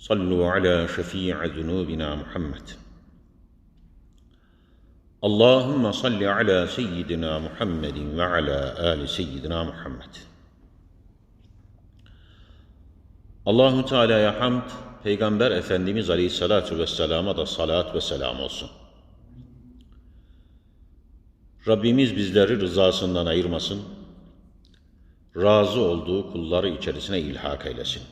صلوا على شفيع ذنوبنا محمد اللهم صل على سيدنا محمد وعلى آل سيدنا محمد Allahu Teala'ya hamd, Peygamber Efendimiz Aleyhisselatü Vesselam'a da salat ve selam olsun. Rabbimiz bizleri rızasından ayırmasın, razı olduğu kulları içerisine ilhak eylesin.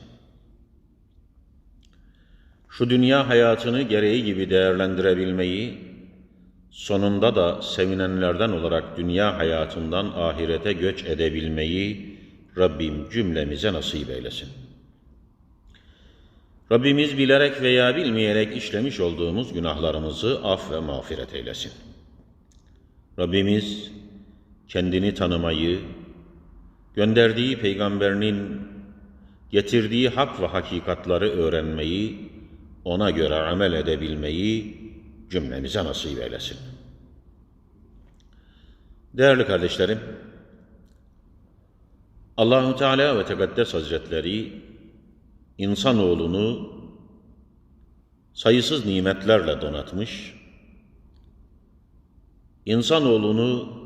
Şu dünya hayatını gereği gibi değerlendirebilmeyi, sonunda da sevinenlerden olarak dünya hayatından ahirete göç edebilmeyi Rabbim cümlemize nasip eylesin. Rabbimiz bilerek veya bilmeyerek işlemiş olduğumuz günahlarımızı af ve mağfiret eylesin. Rabbimiz kendini tanımayı, gönderdiği peygamberinin getirdiği hak ve hakikatları öğrenmeyi, ona göre amel edebilmeyi cümlemize nasip eylesin. Değerli kardeşlerim, Allahu Teala ve Tekaddes Hazretleri insanoğlunu sayısız nimetlerle donatmış, insanoğlunu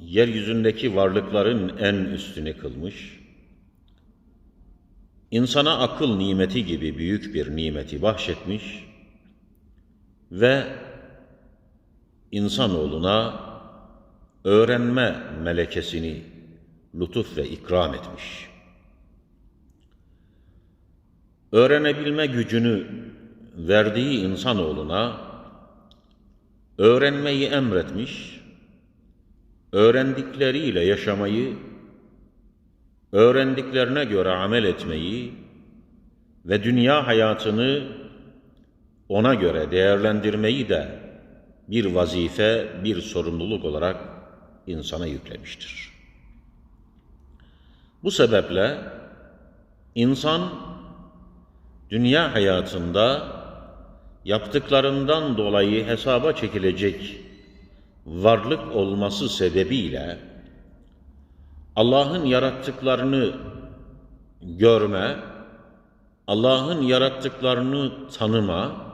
yeryüzündeki varlıkların en üstünü kılmış, insana akıl nimeti gibi büyük bir nimeti bahşetmiş ve insanoğluna öğrenme melekesini lütuf ve ikram etmiş. Öğrenebilme gücünü verdiği insanoğluna öğrenmeyi emretmiş, öğrendikleriyle yaşamayı, öğrendiklerine göre amel etmeyi ve dünya hayatını ona göre değerlendirmeyi de bir vazife, bir sorumluluk olarak insana yüklemiştir. Bu sebeple insan dünya hayatında yaptıklarından dolayı hesaba çekilecek varlık olması sebebiyle Allah'ın yarattıklarını görme, Allah'ın yarattıklarını tanıma,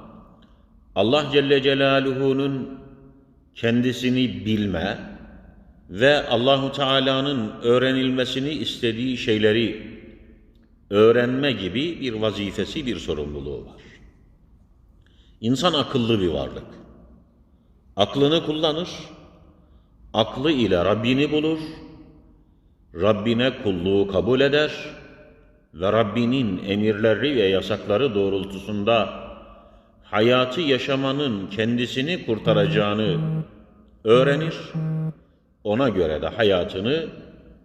Allah Celle Celaluhu'nun kendisini bilme ve Allahu Teala'nın öğrenilmesini istediği şeyleri öğrenme gibi bir vazifesi, bir sorumluluğu var. İnsan akıllı bir varlık. Aklını kullanır, aklı ile Rabbini bulur, Rabbine kulluğu kabul eder ve Rabbinin emirleri ve yasakları doğrultusunda hayatı yaşamanın kendisini kurtaracağını öğrenir, ona göre de hayatını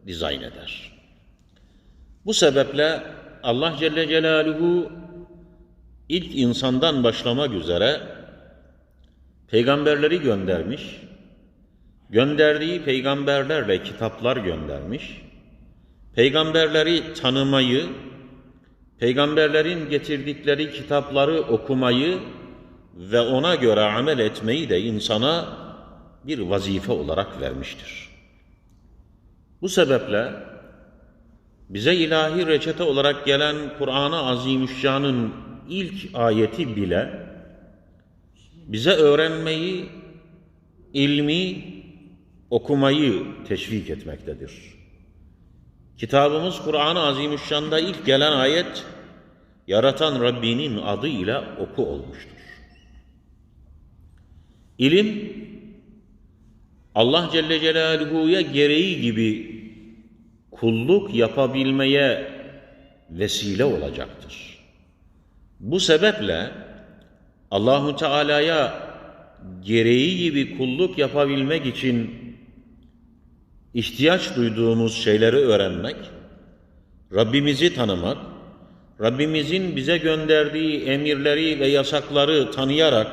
dizayn eder. Bu sebeple Allah Celle Celaluhu ilk insandan başlamak üzere peygamberleri göndermiş, gönderdiği peygamberlerle kitaplar göndermiş, peygamberleri tanımayı, peygamberlerin getirdikleri kitapları okumayı ve ona göre amel etmeyi de insana bir vazife olarak vermiştir. Bu sebeple bize ilahi reçete olarak gelen Kur'an-ı Azimüşşan'ın ilk ayeti bile bize öğrenmeyi, ilmi, okumayı teşvik etmektedir. Kitabımız Kur'an-ı Azimüşşan'da ilk gelen ayet, yaratan Rabbinin adıyla oku olmuştur. İlim, Allah Celle Celaluhu'ya gereği gibi kulluk yapabilmeye vesile olacaktır. Bu sebeple Allahu Teala'ya gereği gibi kulluk yapabilmek için ihtiyaç duyduğumuz şeyleri öğrenmek, Rabbimizi tanımak, Rabbimizin bize gönderdiği emirleri ve yasakları tanıyarak,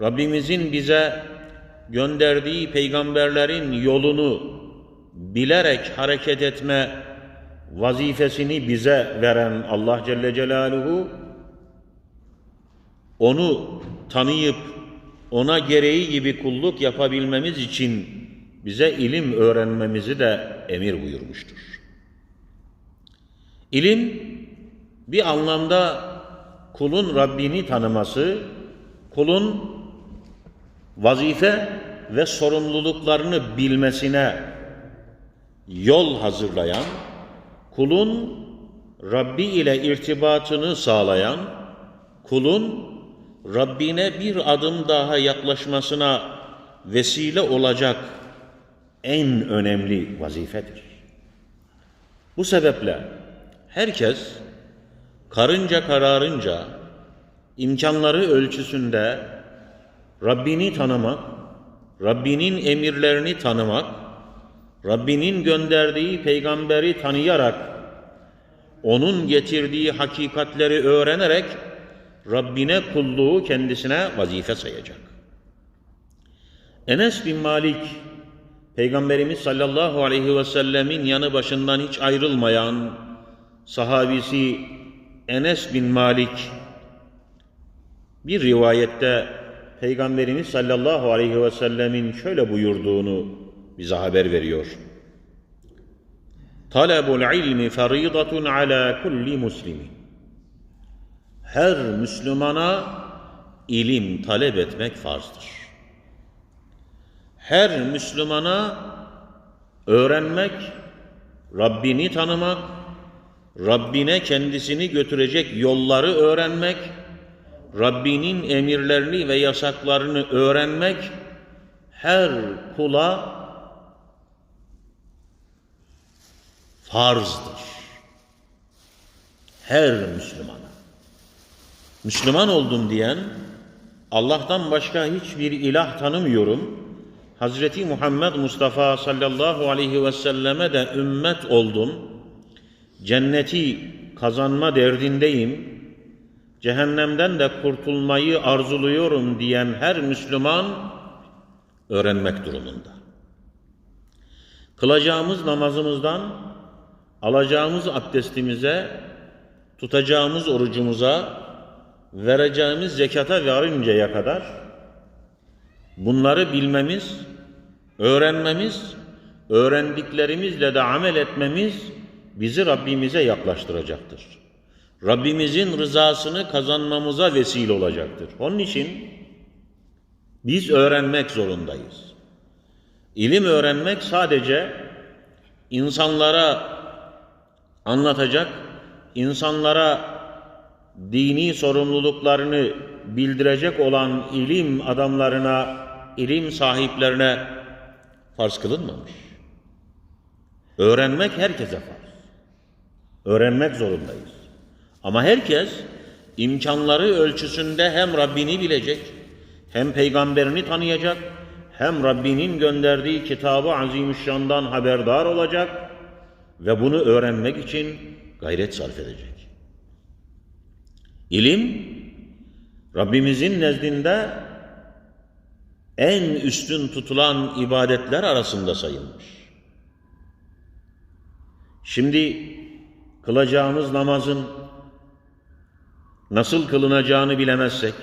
Rabbimizin bize gönderdiği peygamberlerin yolunu bilerek hareket etme vazifesini bize veren Allah Celle Celaluhu, onu tanıyıp ona gereği gibi kulluk yapabilmemiz için bize ilim öğrenmemizi de emir buyurmuştur. İlim bir anlamda kulun Rabbini tanıması, kulun vazife ve sorumluluklarını bilmesine yol hazırlayan, kulun Rabbi ile irtibatını sağlayan, kulun Rabbine bir adım daha yaklaşmasına vesile olacak en önemli vazifedir. Bu sebeple herkes karınca kararınca imkanları ölçüsünde Rabbini tanımak, Rabbinin emirlerini tanımak, Rabbinin gönderdiği peygamberi tanıyarak onun getirdiği hakikatleri öğrenerek Rabbine kulluğu kendisine vazife sayacak. Enes bin Malik Peygamberimiz sallallahu aleyhi ve sellemin yanı başından hiç ayrılmayan sahabisi Enes bin Malik bir rivayette Peygamberimiz sallallahu aleyhi ve sellemin şöyle buyurduğunu bize haber veriyor. Talabul ilmi faridatun ala kulli muslimin. Her Müslümana ilim talep etmek farzdır. Her Müslümana öğrenmek, Rabbini tanımak, Rabbine kendisini götürecek yolları öğrenmek, Rabbinin emirlerini ve yasaklarını öğrenmek her kula farzdır. Her Müslümana. Müslüman oldum diyen, Allah'tan başka hiçbir ilah tanımıyorum, Hazreti Muhammed Mustafa sallallahu aleyhi ve selleme de ümmet oldum, cenneti kazanma derdindeyim, cehennemden de kurtulmayı arzuluyorum diyen her Müslüman öğrenmek durumunda. Kılacağımız namazımızdan, alacağımız abdestimize, tutacağımız orucumuza, vereceğimiz zekata varıncaya kadar bunları bilmemiz, öğrenmemiz, öğrendiklerimizle de amel etmemiz bizi Rabbimize yaklaştıracaktır. Rabbimizin rızasını kazanmamıza vesile olacaktır. Onun için biz öğrenmek zorundayız. İlim öğrenmek sadece insanlara anlatacak, insanlara dini sorumluluklarını bildirecek olan ilim adamlarına, ilim sahiplerine farz kılınmamış. Öğrenmek herkese farz. Öğrenmek zorundayız. Ama herkes imkanları ölçüsünde hem Rabbini bilecek, hem peygamberini tanıyacak, hem Rabbinin gönderdiği kitabı azimüşşandan haberdar olacak ve bunu öğrenmek için gayret sarf edecek. İlim, Rabbimizin nezdinde en üstün tutulan ibadetler arasında sayılmış. Şimdi kılacağımız namazın nasıl kılınacağını bilemezsek,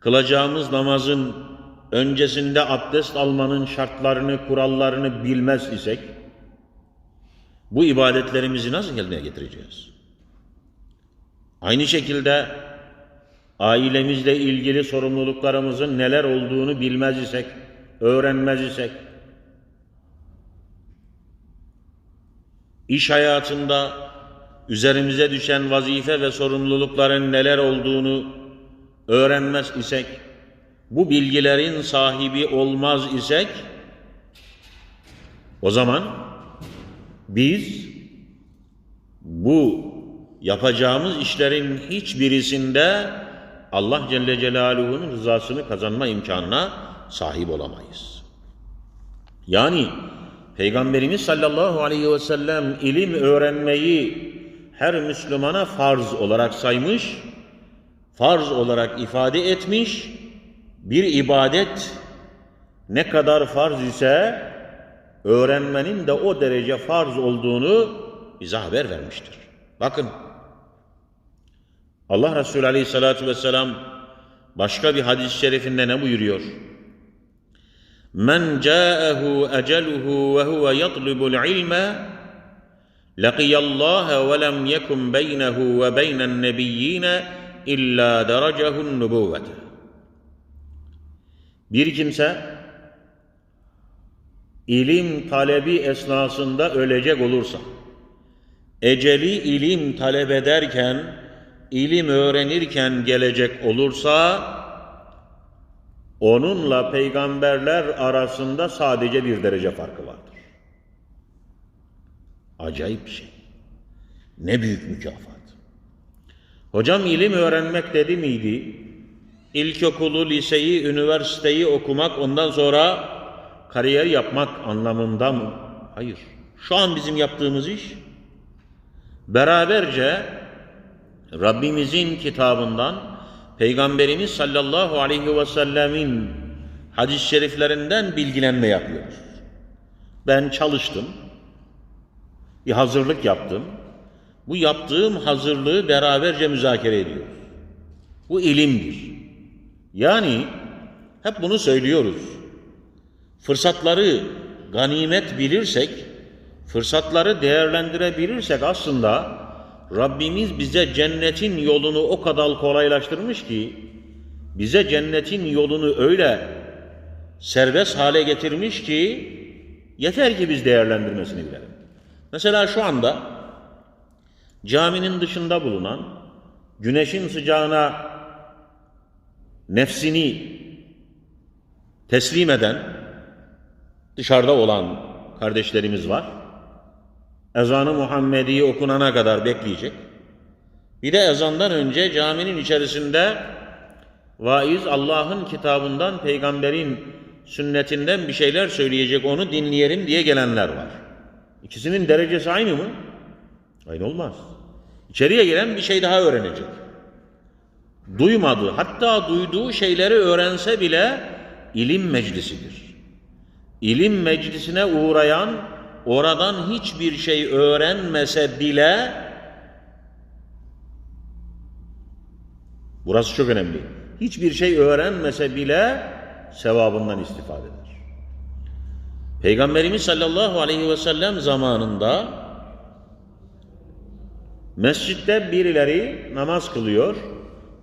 kılacağımız namazın öncesinde abdest almanın şartlarını, kurallarını bilmez isek, bu ibadetlerimizi nasıl yerine getireceğiz? Aynı şekilde ailemizle ilgili sorumluluklarımızın neler olduğunu bilmez isek, öğrenmez isek, iş hayatında üzerimize düşen vazife ve sorumlulukların neler olduğunu öğrenmez isek, bu bilgilerin sahibi olmaz isek, o zaman biz bu yapacağımız işlerin hiçbirisinde Allah Celle Celaluhu'nun rızasını kazanma imkanına sahip olamayız. Yani Peygamberimiz sallallahu aleyhi ve sellem ilim öğrenmeyi her Müslümana farz olarak saymış, farz olarak ifade etmiş, bir ibadet ne kadar farz ise öğrenmenin de o derece farz olduğunu bize haber vermiştir. Bakın Allah Resulü Aleyhisselatü Vesselam başka bir hadis-i şerifinde ne buyuruyor? Men ca'ehu eceluhu ve huve yatlubul ilme laqiyallaha ve lem yekun beynehu ve beynen nebiyyine illa derecehun nubuvvete. Bir kimse ilim talebi esnasında ölecek olursa, eceli ilim talep ederken, ilim öğrenirken gelecek olursa, onunla peygamberler arasında sadece bir derece farkı vardır. Acayip bir şey. Ne büyük mükafat. Hocam ilim öğrenmek dedi miydi? İlkokulu, liseyi, üniversiteyi okumak, ondan sonra kariyer yapmak anlamında mı? Hayır. Şu an bizim yaptığımız iş beraberce Rabbimizin kitabından Peygamberimiz sallallahu aleyhi ve sellemin hadis-i şeriflerinden bilgilenme yapıyoruz. Ben çalıştım, bir hazırlık yaptım. Bu yaptığım hazırlığı beraberce müzakere ediyoruz. Bu ilimdir. Yani hep bunu söylüyoruz. Fırsatları ganimet bilirsek, fırsatları değerlendirebilirsek aslında Rabbimiz bize cennetin yolunu o kadar kolaylaştırmış ki bize cennetin yolunu öyle serbest hale getirmiş ki yeter ki biz değerlendirmesini bilelim. Mesela şu anda caminin dışında bulunan güneşin sıcağına nefsini teslim eden dışarıda olan kardeşlerimiz var. Ezanı Muhammedi okunana kadar bekleyecek. Bir de ezandan önce caminin içerisinde vaiz Allah'ın kitabından, peygamberin sünnetinden bir şeyler söyleyecek, onu dinleyelim diye gelenler var. İkisinin derecesi aynı mı? Aynı olmaz. İçeriye giren bir şey daha öğrenecek. Duymadığı, hatta duyduğu şeyleri öğrense bile ilim meclisidir. İlim meclisine uğrayan, oradan hiçbir şey öğrenmese bile Burası çok önemli. Hiçbir şey öğrenmese bile sevabından istifade eder. Peygamberimiz sallallahu aleyhi ve sellem zamanında mescitte birileri namaz kılıyor,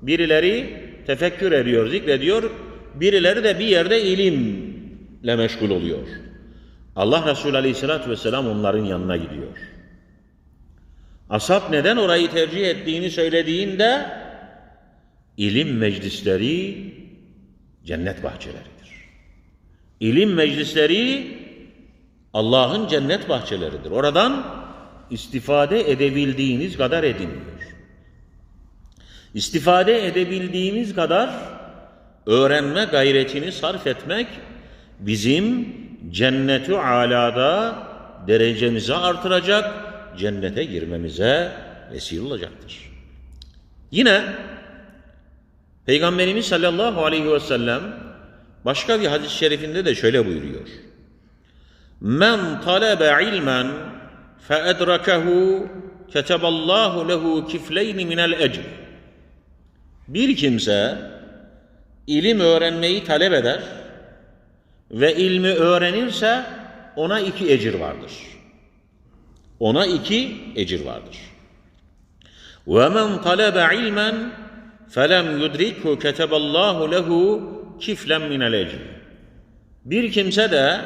birileri tefekkür ediyor, zikrediyor, birileri de bir yerde ilimle meşgul oluyor. Allah Resulü aleyhissalatü vesselam onların yanına gidiyor. Ashab neden orayı tercih ettiğini söylediğinde ilim meclisleri cennet bahçeleridir. İlim meclisleri Allah'ın cennet bahçeleridir. Oradan istifade edebildiğiniz kadar edin. İstifade edebildiğimiz kadar öğrenme gayretini sarf etmek bizim cennetü alada derecemizi artıracak, cennete girmemize vesile olacaktır. Yine Peygamberimiz sallallahu aleyhi ve sellem başka bir hadis-i şerifinde de şöyle buyuruyor. Men talebe ilmen fe edrakehu keteballahu lehu kifleyni minel ecr. Bir kimse ilim öğrenmeyi talep eder ve ilmi öğrenirse ona iki ecir vardır. Ona iki ecir vardır. Ve men talebe ilmen felem yudrikhu keteballahu lehu kiflen minel ecr. Bir kimse de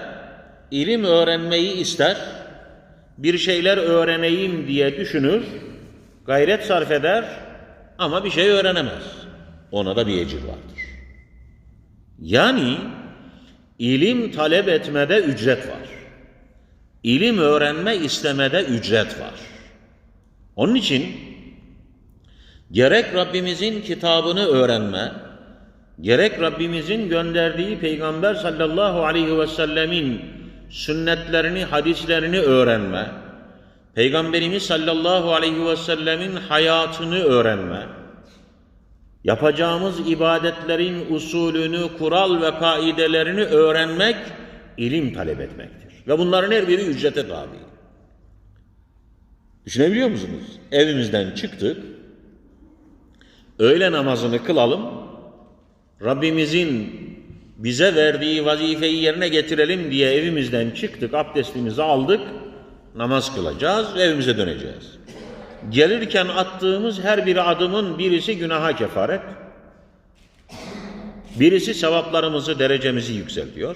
ilim öğrenmeyi ister, bir şeyler öğreneyim diye düşünür, gayret sarf eder ama bir şey öğrenemez. Ona da bir ecir vardır. Yani ilim talep etmede ücret var. İlim öğrenme istemede ücret var. Onun için gerek Rabbimizin kitabını öğrenme, gerek Rabbimizin gönderdiği Peygamber sallallahu aleyhi ve sellemin sünnetlerini, hadislerini öğrenme, Peygamberimiz sallallahu aleyhi ve sellemin hayatını öğrenme, yapacağımız ibadetlerin usulünü, kural ve kaidelerini öğrenmek, ilim talep etmektir. Ve bunların her biri ücrete tabi. Düşünebiliyor musunuz? Evimizden çıktık, öğle namazını kılalım, Rabbimizin bize verdiği vazifeyi yerine getirelim diye evimizden çıktık, abdestimizi aldık, namaz kılacağız ve evimize döneceğiz. Gelirken attığımız her bir adımın birisi günaha kefaret, birisi sevaplarımızı, derecemizi yükseltiyor.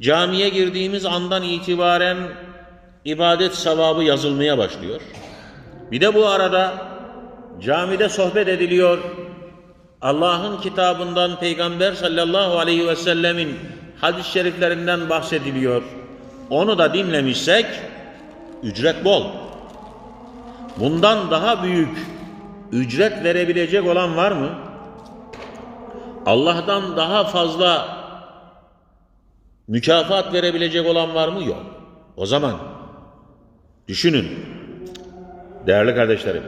Camiye girdiğimiz andan itibaren ibadet sevabı yazılmaya başlıyor. Bir de bu arada camide sohbet ediliyor. Allah'ın kitabından Peygamber sallallahu aleyhi ve sellemin hadis-i şeriflerinden bahsediliyor. Onu da dinlemişsek ücret bol. Bundan daha büyük ücret verebilecek olan var mı? Allah'tan daha fazla mükafat verebilecek olan var mı? Yok. O zaman düşünün. Değerli kardeşlerim,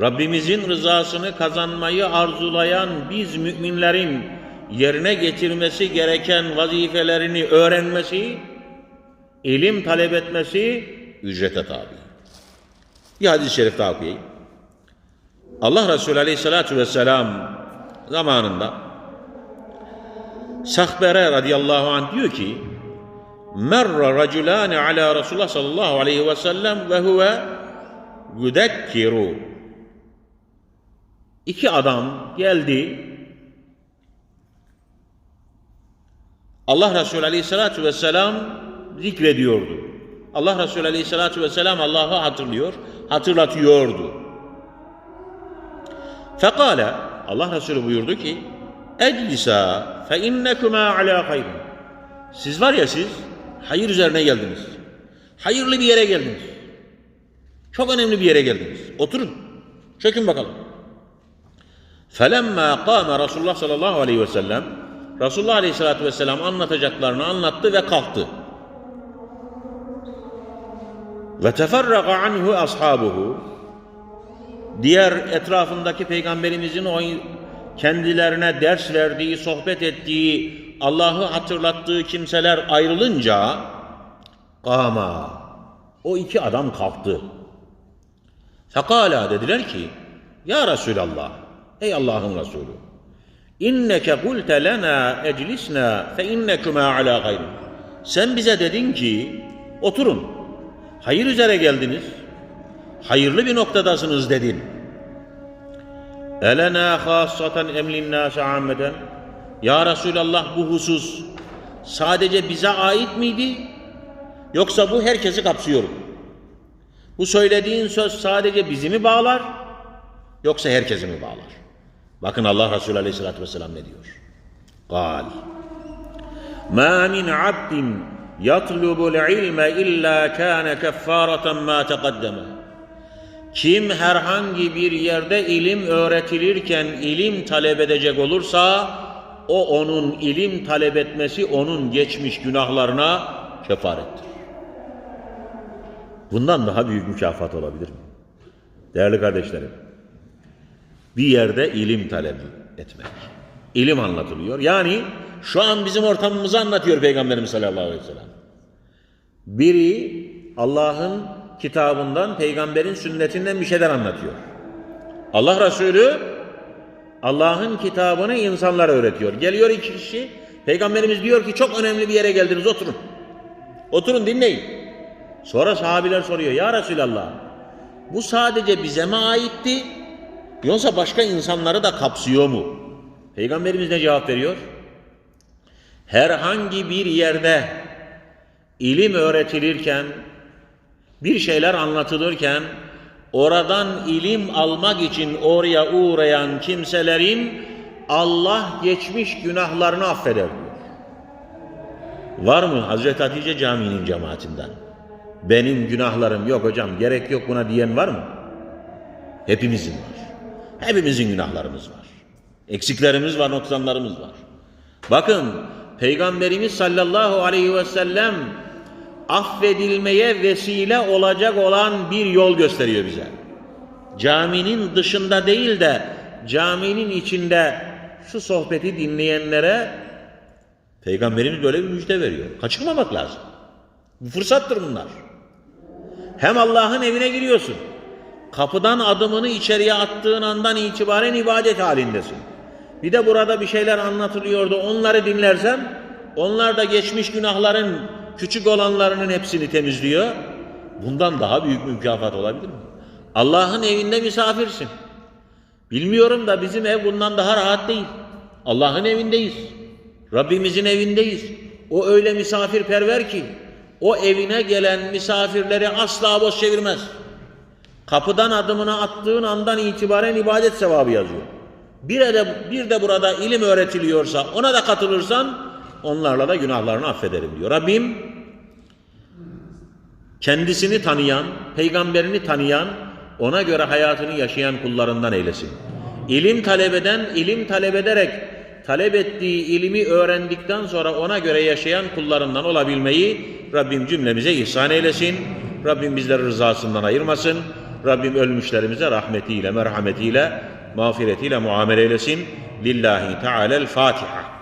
Rabbimizin rızasını kazanmayı arzulayan biz müminlerin yerine getirmesi gereken vazifelerini öğrenmesi, ilim talep etmesi ücrete tabi. Bir hadis-i şerif daha okuyayım. Allah Resulü Aleyhisselatü Vesselam zamanında Sahbere radıyallahu anh diyor ki Merra raculani ala Resulullah sallallahu aleyhi ve sellem ve huve yudekkiru İki adam geldi Allah Resulü aleyhissalatü vesselam zikrediyordu. Allah Resulü aleyhissalatü vesselam Allah'ı hatırlıyor, hatırlatıyordu. Fekale Allah Resulü buyurdu ki Eclisa fe innekuma ala hayrin. Siz var ya siz hayır üzerine geldiniz. Hayırlı bir yere geldiniz. Çok önemli bir yere geldiniz. Oturun. Çökün bakalım. Felemma kâme Resulullah sallallahu aleyhi ve sellem Resulullah aleyhissalatü vesselam anlatacaklarını anlattı ve kalktı. Ve teferraka anhu ashabuhu. Diğer etrafındaki peygamberimizin o kendilerine ders verdiği, sohbet ettiği, Allah'ı hatırlattığı kimseler ayrılınca kama o iki adam kalktı. Fekala dediler ki Ya Resulallah ey Allah'ın Resulü inneke kulte lena eclisna fe innekuma ala gayr sen bize dedin ki oturun hayır üzere geldiniz hayırlı bir noktadasınız dedin elena hassaten emlin nâse ammeden ya Resulallah bu husus sadece bize ait miydi yoksa bu herkesi kapsıyor? Bu söylediğin söz sadece bizi mi bağlar yoksa herkesi mi bağlar? Bakın Allah Resulü Aleyhisselatü Vesselam ne diyor? Gal Ma min abdin yatlubul ilme illa kâne keffareten ma teqaddeme Kim herhangi bir yerde ilim öğretilirken ilim talep edecek olursa o onun ilim talep etmesi onun geçmiş günahlarına kefarettir. Bundan daha büyük mükafat olabilir mi? Değerli kardeşlerim, bir yerde ilim talep etmek. İlim anlatılıyor. Yani şu an bizim ortamımızı anlatıyor Peygamberimiz sallallahu aleyhi ve sellem. Biri Allah'ın kitabından, peygamberin sünnetinden bir şeyler anlatıyor. Allah Resulü Allah'ın kitabını insanlara öğretiyor. Geliyor iki kişi, peygamberimiz diyor ki çok önemli bir yere geldiniz oturun. Oturun dinleyin. Sonra sahabiler soruyor ya Resulallah bu sadece bize mi aitti yoksa başka insanları da kapsıyor mu? Peygamberimiz ne cevap veriyor? Herhangi bir yerde ilim öğretilirken bir şeyler anlatılırken oradan ilim almak için oraya uğrayan kimselerin Allah geçmiş günahlarını affeder. Var mı Hazreti Hatice Camii'nin cemaatinden? Benim günahlarım yok hocam gerek yok buna diyen var mı? Hepimizin var. Hepimizin günahlarımız var. Eksiklerimiz var, noksanlarımız var. Bakın Peygamberimiz sallallahu aleyhi ve sellem affedilmeye vesile olacak olan bir yol gösteriyor bize. Caminin dışında değil de caminin içinde şu sohbeti dinleyenlere Peygamberimiz böyle bir müjde veriyor. Kaçırmamak lazım. Bu fırsattır bunlar. Hem Allah'ın evine giriyorsun. Kapıdan adımını içeriye attığın andan itibaren ibadet halindesin. Bir de burada bir şeyler anlatılıyordu. Onları dinlersen onlar da geçmiş günahların küçük olanlarının hepsini temizliyor. Bundan daha büyük mükafat olabilir mi? Allah'ın evinde misafirsin. Bilmiyorum da bizim ev bundan daha rahat değil. Allah'ın evindeyiz. Rabbimizin evindeyiz. O öyle misafirperver ki o evine gelen misafirleri asla boş çevirmez. Kapıdan adımını attığın andan itibaren ibadet sevabı yazıyor. Bir de, bir de burada ilim öğretiliyorsa ona da katılırsan onlarla da günahlarını affederim diyor. Rabbim kendisini tanıyan, peygamberini tanıyan, ona göre hayatını yaşayan kullarından eylesin. İlim talep eden, ilim talep ederek talep ettiği ilmi öğrendikten sonra ona göre yaşayan kullarından olabilmeyi Rabbim cümlemize ihsan eylesin. Rabbim bizleri rızasından ayırmasın. Rabbim ölmüşlerimize rahmetiyle, merhametiyle, mağfiretiyle muamele eylesin. Lillahi Teala'l Fatiha.